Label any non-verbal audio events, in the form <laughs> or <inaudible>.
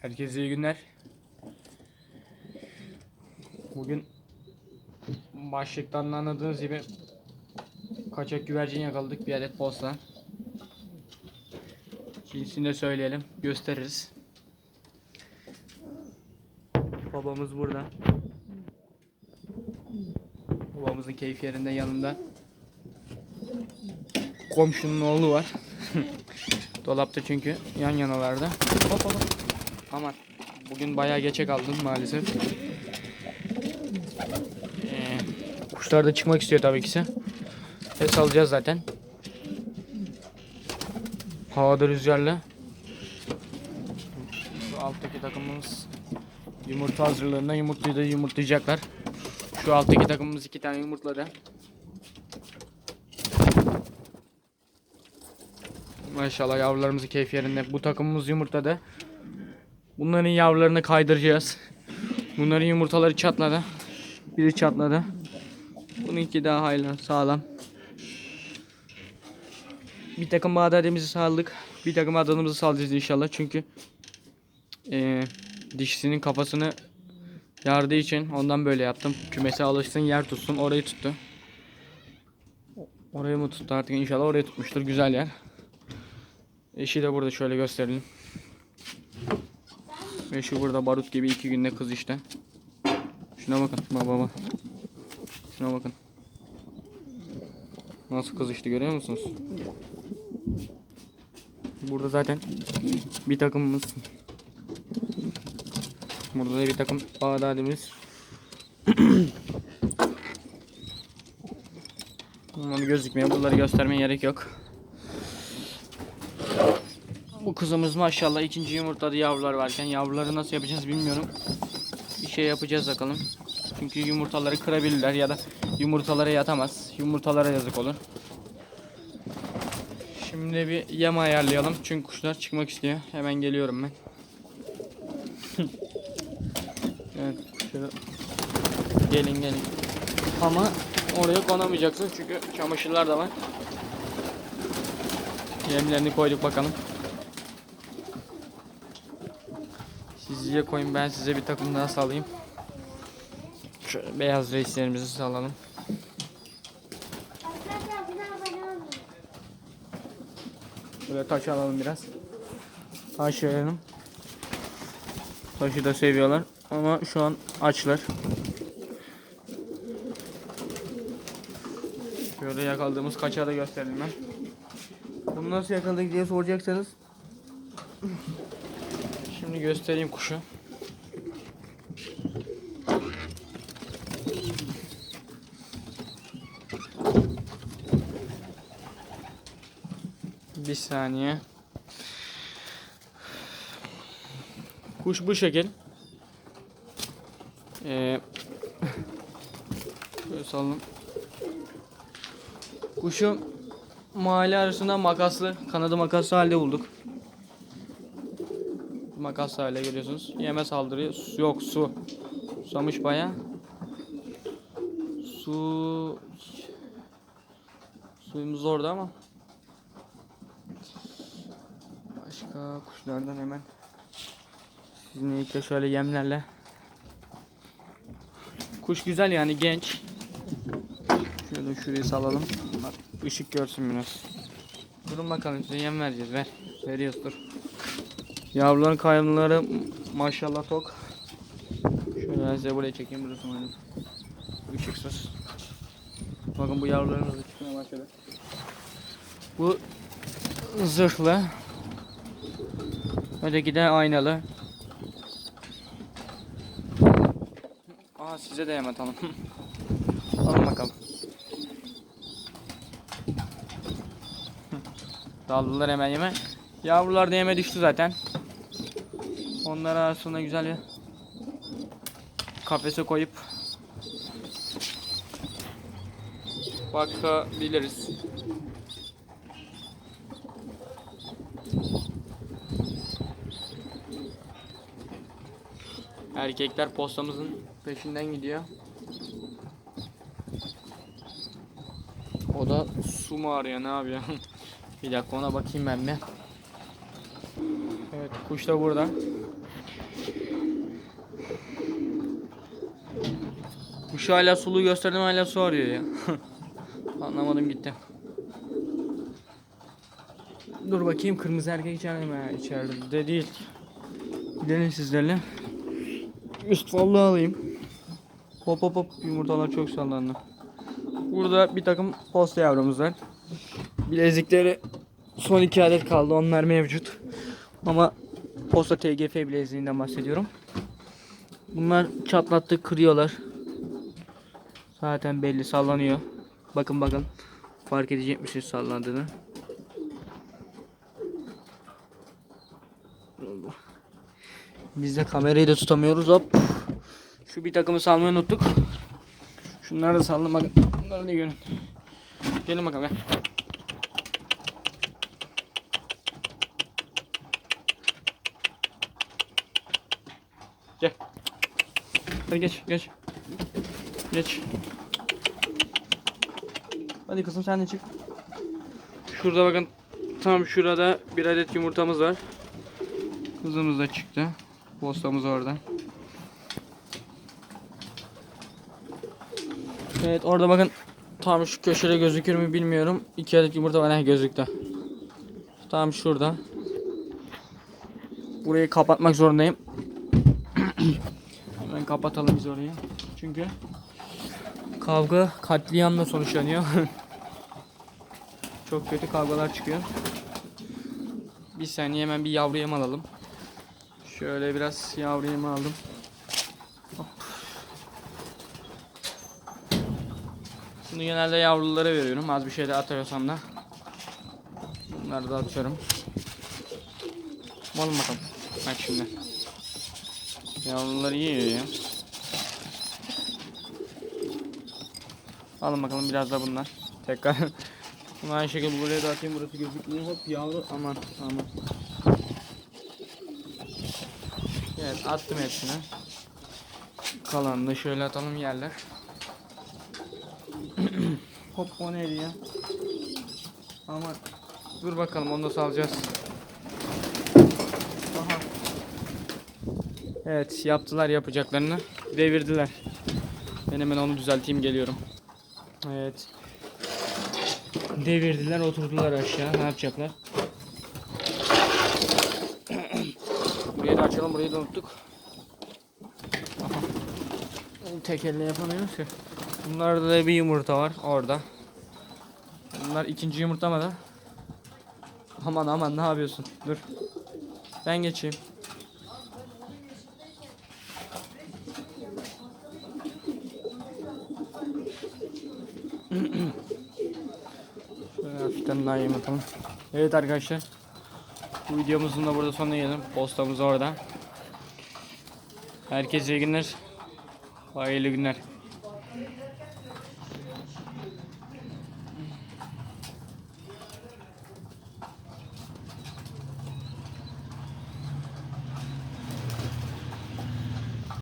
Herkese iyi günler. Bugün başlıktan anladığınız gibi kaçak güvercin yakaladık bir adet posta. Cinsini de söyleyelim, gösteririz. Babamız burada. Babamızın keyfi yerinde yanında. Komşunun oğlu var. <laughs> Dolapta çünkü yan yanalarda. Hop hop. Aman bugün bayağı geçe kaldım maalesef. Ee, kuşlar da çıkmak istiyor tabii ki. Ses alacağız zaten. Havada rüzgarla. Şu alttaki takımımız yumurta hazırlığında yumurtayı da yumurtlayacaklar. Şu alttaki takımımız iki tane yumurtladı. Maşallah yavrularımızın keyfi yerinde. Bu takımımız yumurtladı. Bunların yavrularını kaydıracağız. Bunların yumurtaları çatladı. Biri çatladı. Bununki daha hayli sağlam. Bir takım badademizi saldık. Bir takım adanımızı salacağız inşallah. Çünkü eee dişisinin kafasını yardığı için ondan böyle yaptım. Kümese alışsın yer tutsun. Orayı tuttu. Orayı mı tuttu artık inşallah orayı tutmuştur. Güzel yer. Eşi de burada şöyle gösterelim. Ve şu burada barut gibi iki günde kız işte. Şuna bakın baba baba. Şuna bakın. Nasıl kızıştı görüyor musunuz? Burada zaten bir takımımız. Burada da bir takım bağdadimiz. Bunlar gözükmüyor. Bunları göstermeye gerek yok. Bu kızımız maşallah ikinci yumurtladı yavrular varken yavruları nasıl yapacağız bilmiyorum. Bir şey yapacağız bakalım. Çünkü yumurtaları kırabilirler ya da yumurtalara yatamaz. Yumurtalara yazık olur. Şimdi bir yem ayarlayalım. Çünkü kuşlar çıkmak istiyor. Hemen geliyorum ben. <laughs> evet kuşları gelin gelin. Ama oraya konamayacaksın çünkü çamaşırlar da var. Yemlerini koyduk bakalım. İyice koyun ben size bir takım daha salayım. Şöyle beyaz reislerimizi salalım. Böyle taş alalım biraz. Taş verelim. Taşı da seviyorlar ama şu an açlar. Şöyle yakaladığımız kaçağı da gösterelim ben. Bunu nasıl yakaladık diye soracaksanız Şimdi göstereyim kuşu. Bir saniye. Kuş bu şekil. Ee, şöyle sallalım. Kuşu mahalle arasında makaslı, kanadı makaslı halde bulduk makas hale görüyorsunuz. Yeme saldırıyor. Yok su. Susamış baya. Su suyumuz orada ama başka kuşlardan hemen sizinle ilk şöyle yemlerle kuş güzel yani genç şöyle şurayı salalım ışık görsün biraz durun bakalım size yem vereceğiz ver veriyoruz dur Yavruların karnları maşallah tok. Şöyle size buraya çekeyim burası benim. Işıksız. Bakın bu yavrularımız da çıkmaya başladı. Bu zırhlı. Öteki de aynalı. Aa size de yemet alın. <laughs> Alın bakalım. Daldılar hemen yeme. Yavrular da yeme düştü zaten. Onları arasına güzel bir kafese koyup bakabiliriz. Erkekler postamızın peşinden gidiyor. O da su mu arıyor ne yapıyor? <laughs> bir dakika ona bakayım ben bir. Evet kuş da burada. Şu hala suluğu gösterdim hala su arıyor ya. <laughs> Anlamadım gitti. Dur bakayım kırmızı erkek içeride mi? Ha, İçeride de değil. Gidelim sizlerle. Üst vallahi alayım. Hop hop hop yumurtalar çok sallandı. Burada bir takım posta yavrumuz var. Bilezikleri son iki adet kaldı onlar mevcut. Ama posta TGF bileziğinden bahsediyorum. Bunlar çatlattı kırıyorlar. Zaten belli sallanıyor. Bakın bakın. Fark edecek misiniz sallandığını? Biz de kamerayı da tutamıyoruz hop. Şu bir takımı salmayı unuttuk. Şunları da saldım bakın. Bunları da görün. Gelin bakalım gel. Gel. Hadi geç geç. Geç. Hadi kızım sen de çık. Şurada bakın tam şurada bir adet yumurtamız var. Kızımız da çıktı. Postamız orada. Evet orada bakın tam şu köşede gözükür mü bilmiyorum. İki adet yumurta var. Heh, gözüktü. Tam şurada. Burayı kapatmak zorundayım. <clears throat> Hemen kapatalım biz orayı. Çünkü kavga katliamla sonuçlanıyor. Çok kötü kavgalar çıkıyor. Bir saniye hemen bir yavru yem alalım. Şöyle biraz yavru yemi aldım. Hop. Bunu genelde yavrulara veriyorum. Az bir şey de atıyorsam da. Bunları da atıyorum. Alın bakalım. Bak şimdi. Yavruları yiyor ya. Alın bakalım biraz da bunlar. Tekrar. <laughs> Bunu aynı şekilde buraya da atayım. Burası gözükmüyor. Hop yavru. Aman aman. Evet attım hepsini. Kalanını da şöyle atalım yerler. <clears throat> Hop o neydi ya? Aman. Dur bakalım onu da salacağız. Aha. Evet yaptılar yapacaklarını. Devirdiler. Ben hemen onu düzelteyim geliyorum. Evet. Devirdiler oturdular aşağı. Ne yapacaklar? Burayı da açalım. Burayı da unuttuk. Aha. Tek elle yapamıyoruz ki. Bunlarda da bir yumurta var orada. Bunlar ikinci yumurta mı da? Aman aman ne yapıyorsun? Dur. Ben geçeyim. Şöyle hafiften daha yem atalım. Evet arkadaşlar. Bu videomuzun da burada sonuna gelelim. Postamız orada. Herkese iyi günler. Hayırlı günler.